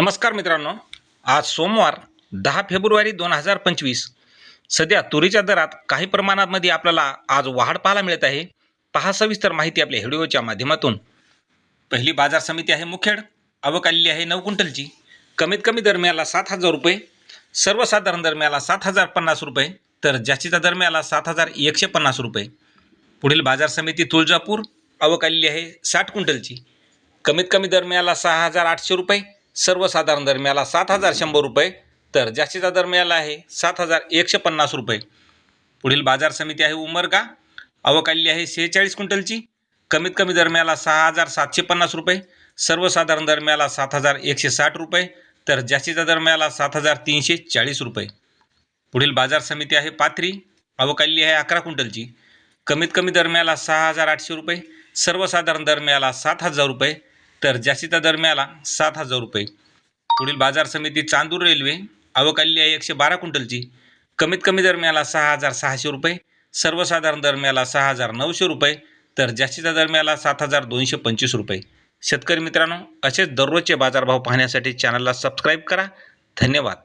नमस्कार मित्रांनो. आज सोमवार दहा फेब्रुवारी दोन हजार पंचवीस. सध्या तुरीच्या दरात काही प्रमाणामध्ये आपल्याला आज वाढ पाहायला मिळत आहे. पहा सविस्तर माहिती आपल्या व्हिडिओच्या माध्यमातून. पहिली बाजार समिती आहे मुखेड. आवक आलेली आहे नऊ क्विंटलची. कमीत कमी दरम्याला सात हजार रुपये. सर्वसाधारण दरम्याला सात हजार पन्नास रुपये. तर जास्तीचा दरम्याला सात हजार एकशे पन्नास रुपये. पुढील बाजार समिती तुळजापूर. आवक आलेली आहे साठ क्विंटलची. कमीत कमी दरम्याला सहा हजार आठशे रुपये. सर्वसाधारण दरम्याला सात हजार शंभर रुपये तर जास्तीचा दरम्याला आहे सात हजार एकशे पन्नास रुपये. पुढील बाजार समिती आहे उमरगा अवकाली आहे सेहेचाळीस क्विंटलची. कमीत कमी दरम्याला सहा हजार सातशे पन्नास रुपये सर्वसाधारण दरम्याला सात हजार एकशे साठ रुपये तर जास्तीचा दरम्याला सात हजार तीनशे चाळीस रुपये. पुढील बाजार समिती आहे पाथरी अवकाली आहे अकरा क्विंटलची. कमीत कमी दरम्याला सहा हजार आठशे रुपये सर्वसाधारण दरम्याला सात हजार रुपये तर जास्तीचा दरम्याला सात हजार रुपये. पुढील बाजार समिती चांदूर रेल्वे आवक आलेली आहे एकशे बारा क्विंटलची कमीत कमी दरम्याला सहा हजार सहाशे रुपये. सर्वसाधारण दरम्याला सहा हजार नऊशे रुपये तर जास्तीचा दरम्याला सात हजार दोनशे पंचवीस रुपये. शेतकरी मित्रांनो असेच दररोजचे बाजारभाव पाहण्यासाठी चॅनलला सबस्क्राईब करा. धन्यवाद.